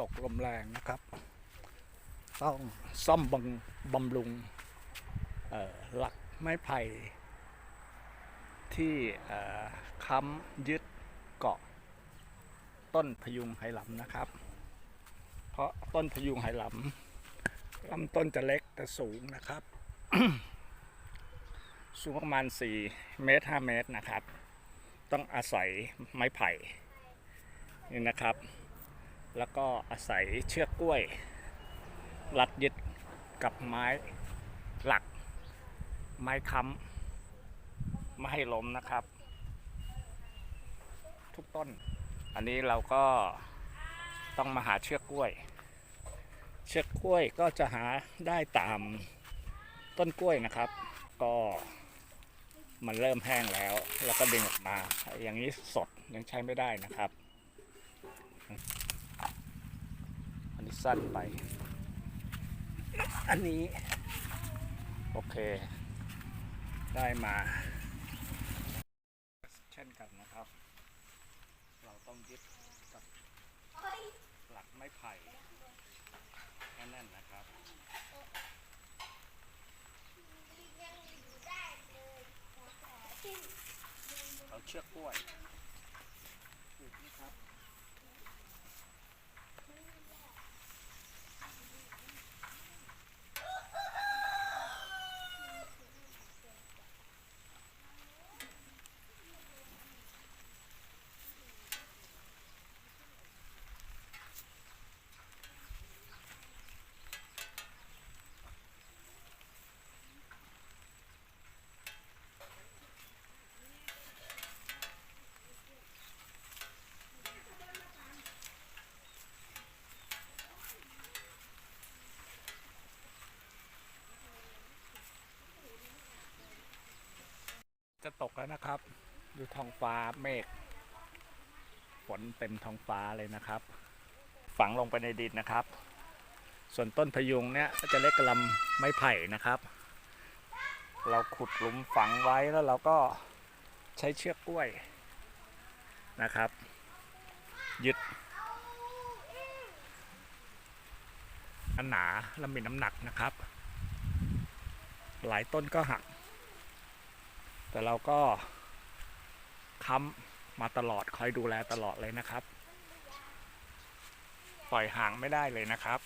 ตกลมแรงนะครับ ต้องซ่อมบังบำรุงหลักไม้ไผ่ที่ค้ำยึดเกาะ ต้นพยุงไหหลำนะครับ เพราะต้นพยุงไหหลำลำต้นจะเล็กแต่สูงนะครับ สูงประมาณ 4 เมตร 5 เมตรนะครับ ต้องอาศัยไม้ไผ่นี่นะครับ แล้วก็อาศัยเชือกกล้วย รัดยึดกับไม้หลัก ไม้ค้ำไม่ให้ล้มนะครับ ทุกต้น อันนี้เราก็ต้องมาหาเชือกกล้วย เชือกกล้วยก็จะหาได้ตามต้นกล้วยนะครับ ก็มันเริ่มแห้งแล้ว แล้วก็ดึงออกมา อย่างนี้สดยังใช้ไม่ได้นะครับ สั้นไป อันนี้ โอเค ได้มา เช่นกันนะครับ เราต้องยึดกับหลักไม้ไผ่แน่นๆนะครับเอาเชือกกล้วย แล้วนะครับ ดูท้องฟ้าเมฆฝนเต็มท้องฟ้าเลยนะครับ ฝังลงไปในดินนะครับ ส่วนต้นพยุงเนี่ยก็จะเล็กกระลำไม้ไผ่นะครับ เราขุดหลุมฝังไว้แล้วเราก็ใช้เชือกกล้วยนะครับ ยึด อันหนาและมีน้ำหนักนะครับ หลายต้นก็หัก เราก็ค้ำมาตลอดคอยดูแลตลอดเลยนะครับ ปล่อยห่างไม่ได้เลยนะครับ